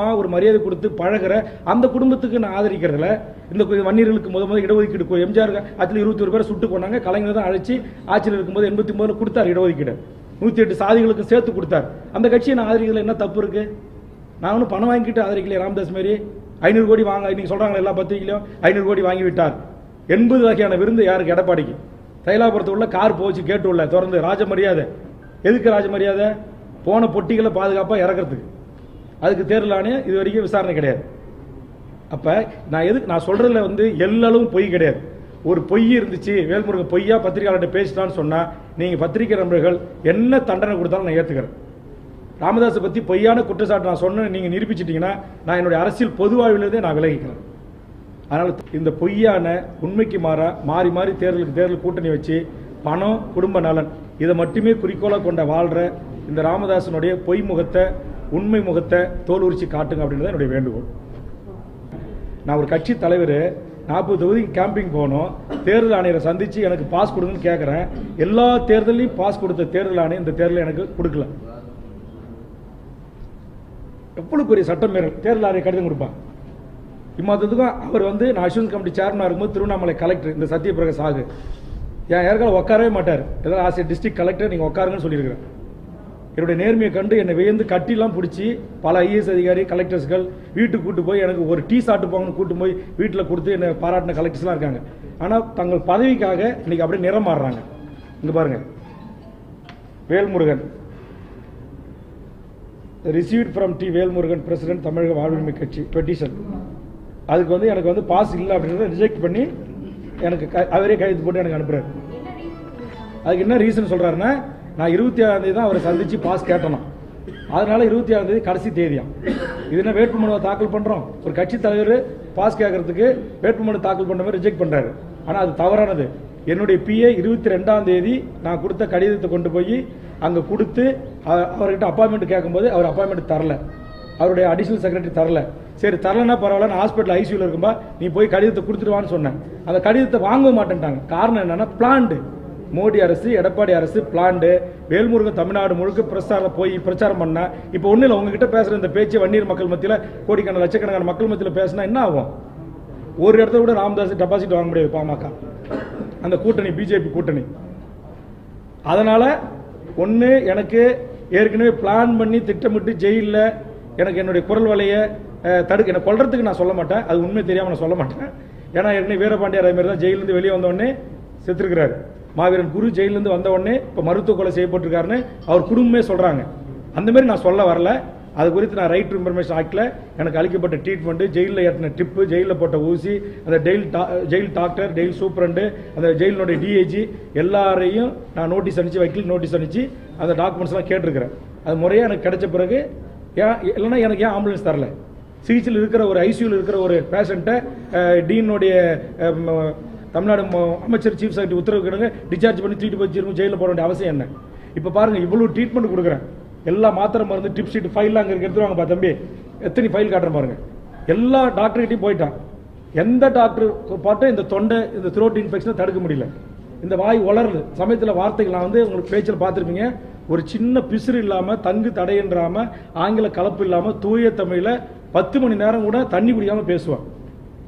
ஒரு மரியாதை கொடுத்து பழகுற அந்த குடும்பத்துக்கு நான் ஆதரிக்கிறதுல இந்த வன்னியர்களுக்கு முத முதல் இடஒதுக்கீடு எம்ஜிஆர் ஆட்சியில் இருபத்தி ஒரு பேரை சுட்டு கொண்டாங்க. கலைஞர் தான் அழைச்சி ஆட்சியில் இருக்கும்போது எண்பத்தி மூணு கொடுத்தார் இடஒதுக்கீடு. நூத்தி எட்டு சாதிகளுக்கும் சேர்த்து கொடுத்தார். அந்த கட்சியை நான் ஆதரிக்கிறதுல என்ன தப்பு இருக்கு? நான் ஒன்றும் பணம் வாங்கிட்டு ஆதரிக்கலையே ராமதாஸ் மாரி. ஐநூறு கோடி வாங்க இன்னைக்கு சொல்கிறாங்க எல்லா பத்திரிகையிலும் ஐநூறு கோடி வாங்கி விட்டார். எண்பது வகையான விருந்து யாருக்கு? எடப்பாடிக்கு. தைலாபுரத்தில் உள்ள கார் போச்சு கேட்டு உள்ள திறந்து ராஜ மரியாதை. எதுக்கு ராஜ மரியாதை? போன பொட்டிகளை பாதுகாப்பா இறக்கிறதுக்கு. அதுக்கு தேர்தல் ஆணையம் இது வரைக்கும் விசாரணை கிடையாது. அப்போ நான் எதுக்கு நான் சொல்கிறதுல வந்து எல்லளவும் பொய் கிடையாது. ஒரு பொய் இருந்துச்சு வேல்முருகன் பொய்யா பத்திரிகையாளர்கிட்ட பேசிட்டான்னு சொன்னால் நீங்கள் பத்திரிகை நண்பர்கள் என்ன தண்டனை கொடுத்தாலும் நான் ஏற்றுக்கிறேன் ராமதாஸை பற்றி பொய்யான குற்றச்சாட்டு நான் சொன்னேன் நீங்கள் நிரூபிச்சிட்டிங்கன்னா நான் என்னுடைய அரசியல் பொதுவாழ்விலிருந்தே நான் விலகிக்கிறேன். அதனால் இந்த பொய்யான உண்மைக்கு மாற மாறி மாறி தேர்தலுக்கு தேர்தல் கூட்டணி வச்சு பணம் குடும்ப நலன் இதை மட்டுமே குறிக்கோளாக கொண்ட வாழ்கிற இந்த ராமதாசனுடைய பொய் முகத்தை உண்மை முகத்தை தோல் உரிச்சு காட்டுங்க அப்படின்றது என்னுடைய வேண்டுகோள். நான் ஒரு கட்சி தலைவர் நாற்பது தொகுதி கேம்பிங் போனோம் தேர்தல் ஆணையரை சந்தித்து எனக்கு பாஸ் கொடுங்கன்னு கேட்குறேன் எல்லா தேர்தலையும் பாஸ் கொடுத்த தேர்தல் ஆணையம் இந்த தேர்தலில் எனக்கு கொடுக்கல. எவ்வளவு பெரிய சட்டம் மீறல் தேர்தல் ஆணைய கடிதம் கொடுப்பான் இம்மாதத்துக்கும் அவர் வந்து நான் அஸ்வன்ஸ் கமிட்டி சேர்மனாக இருக்கும்போது திருவண்ணாமலை கலெக்டர் இந்த சத்யபிரகாஷ் சாகு. என் ஏற்கனவே உட்காரவே மாட்டார். ஏதாவது ஆசிரியர் டிஸ்ட்ரிக்ட் கலெக்டர் நீங்கள் உட்காருங்கன்னு சொல்லியிருக்கிறேன் என்னுடைய நேர்மையை கண்டு என்னை வியந்து கட்டிலாம் பிடிச்சி பல ஐஏஎஸ் அதிகாரி கலெக்டர்ஸ்கள் வீட்டுக்கு கூட்டு போய் எனக்கு ஒரு டீ சாப்பிட்டு போங்கன்னு கூட்டு போய் வீட்டில் கொடுத்து என்னை பாராட்டின கலெக்டர்ஸ்லாம் இருக்காங்க. ஆனால் தங்கள் பதவிக்காக இன்னைக்கு அப்படியே நிறம் மாறுறாங்க. இங்கே பாருங்க. Velmurugan. Received from T Velmurugan president தமிழக வாழ்வுரிமை கட்சி பெட்டிஷன் அதுக்கு வந்து எனக்கு வந்து பாஸ் இல்லை அப்படின்றத ரிஜெக்ட் பண்ணி எனக்கு அவரே கையெழுத்து போட்டு எனக்கு அனுப்புறாரு. அதுக்கு என்ன ரீசன் சொல்றாருன்னா நான் இருபத்தி ஏழாம் தேதி தான் அவரை சந்திச்சு பாஸ் கேட்டணும் அதனால இருபத்தி ஏழாம் தேதி கடைசி தேதியா. இது என்ன வேட்புமனுவை தாக்கல் பண்றோம்? ஒரு கட்சி தலைவர் பாஸ் கேட்கறதுக்கு வேட்புமனு தாக்கல் பண்ண மாதிரி ரிஜெக்ட் பண்றாரு. ஆனா அது தவறானது. என்னுடைய பிஏ இருபத்தி ரெண்டாம் தேதி நான் கொடுத்த கடிதத்தை கொண்டு போய் அங்க கொடுத்து அவர்கிட்ட அப்பாயின்மெண்ட் கேட்கும்போது அவர் அப்பாயின்மெண்ட் தரல. அவருடைய அடிஷனல் செக்ரட்டரி தரல. சரி தரலன்னா பரவாயில்ல. நான் ஹாஸ்பிட்டல் ஐசியூல இருக்கும்பா நீ போய் கடிதத்தை கொடுத்துருவான்னு சொன்னேன். அந்த கடிதத்தை வாங்க மாட்டேன்ட்டாங்க. காரணம் என்னன்னா பிளான்டு மோடி அரசு எடப்பாடி அரசு பிளான்டு வேல்முருகன் தமிழ்நாடு முழுக்க பிரச்சாரம் போய் பிரச்சாரம் பண்ணா இப்போ ஒன்றும் இல்லை உங்ககிட்ட பேசுகிற இந்த பேச்சு வன்னியர் மக்கள் மத்தியில் கோடிக்கணக்கான லட்சக்கணக்கான மக்கள் மத்தியில் பேசினா என்ன ஆகும்? ஒரு இடத்துல கூட ராமதாஸ் டெபாசிட் வாங்க முடியாது பாமக. அந்த கூட்டணி பிஜேபி கூட்டணி. அதனால் ஒன்று எனக்கு ஏற்கனவே பிளான் பண்ணி திட்டமிட்டு ஜெயிலில் எனக்கு என்னுடைய குரல் வலையை தடுக்க என்னை கொள்றதுக்கு நான் சொல்ல மாட்டேன். அது உண்மை தெரியாமல் நான் சொல்ல மாட்டேன். ஏன்னா ஏற்கனவே வீரபாண்டியார் அதே மாதிரி தான் ஜெயிலேருந்து வெளியே வந்தோடனே செத்துருக்கிறாரு. மாவீரன் குரு ஜெயிலிருந்து வந்த உடனே இப்போ மருத்துவ கொலை செய்யப்பட்டிருக்காருன்னு அவர் குடும்பமே சொல்கிறாங்க அந்த மாதிரி நான் சொல்ல வரல. அது குறித்து நான் ரைட் இன்ஃபர்மேஷன் ஆக்டில் எனக்கு அளிக்கப்பட்ட ட்ரீட்மெண்ட் ஜெயிலில் ஏற்றின டிப்பு ஜெயிலில் போட்ட ஊசி அந்த ஜெயில் டா- ஜெயில் டாக்டர் ஜெயில் சூப்பரண்டு அந்த ஜெயிலினுடைய டிஏஜி எல்லாரையும் நான் நோட்டீஸ் அனுப்பிச்சு வக்கீல் நோட்டீஸ் அனுப்பிச்சு அந்த டாக்குமெண்ட்ஸ்லாம் கேட்டிருக்கிறேன். அது முறையாக எனக்கு கிடைச்ச பிறகு ஏன் இல்லைன்னா எனக்கு ஏன் ஆம்புலன்ஸ் தரல? சிகிச்சையில் இருக்கிற ஒரு ஐசியூவில் இருக்கிற ஒரு பேஷண்ட்டை டீனுடைய தமிழ்நாடு அமைச்சர் சீஃப் செக்ரட்டரி உத்தரவு கிடங்க டிஸ்சார்ஜ் பண்ணி தூக்கிட்டு போய் திரும்ப ஜெயிலில் போட வேண்டிய அவசியம் என்ன? இப்போ பாருங்கள் இவ்வளோ ட்ரீட்மெண்ட் கொடுக்குறேன். எல்லா மாத்திரை மருந்து டிப் ஷீட் ஃபைல்லாம் அங்கே எடுத்துருவாங்க பா தம்பி. எத்தனை ஃபைல் காட்டுறேன் பாருங்க. எல்லா டாக்டர்கிட்டையும் போயிட்டான். எந்த டாக்டர் பாட்டு இந்த தொண்டை இந்த த்ரோட் இன்ஃபெக்ஷனை தடுக்க முடியல. இந்த வாய் வளருது சமயத்தில் வார்த்தைகள் நான் வந்து உங்களுக்கு பேச்சில் பார்த்துருப்பீங்க. ஒரு சின்ன பிசுறு இல்லாமல் தங்கு தடையன்றாமல் ஆங்கில கலப்பு இல்லாமல் தூய தமிழில் பத்து மணி நேரம் கூட தண்ணி குடிக்காமல் பேசுவான்.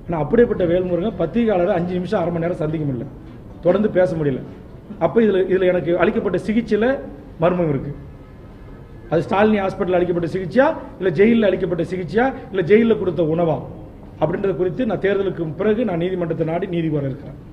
ஆனால் அப்படியேப்பட்ட வேல்முருகன் பத்திரிகையாளரை அஞ்சு நிமிஷம் அரை மணி நேரம் சந்திக்க முடியல. தொடர்ந்து பேச முடியல. அப்போ இதில் இதில் எனக்கு அளிக்கப்பட்ட சிகிச்சையில் மர்மம் இருக்குது அது ஸ்டாலினி ஹாஸ்பிட்டலில் அளிக்கப்பட்ட சிகிச்சையா இல்லை ஜெயிலில் அளிக்கப்பட்ட சிகிச்சையா இல்லை ஜெயிலில் கொடுத்த உணவா? அப்படின்றது குறித்து நான் தேர்தலுக்கு பிறகு நான் நீதிமன்றத்தை நாடி நீதி கோர இருக்கிறேன்.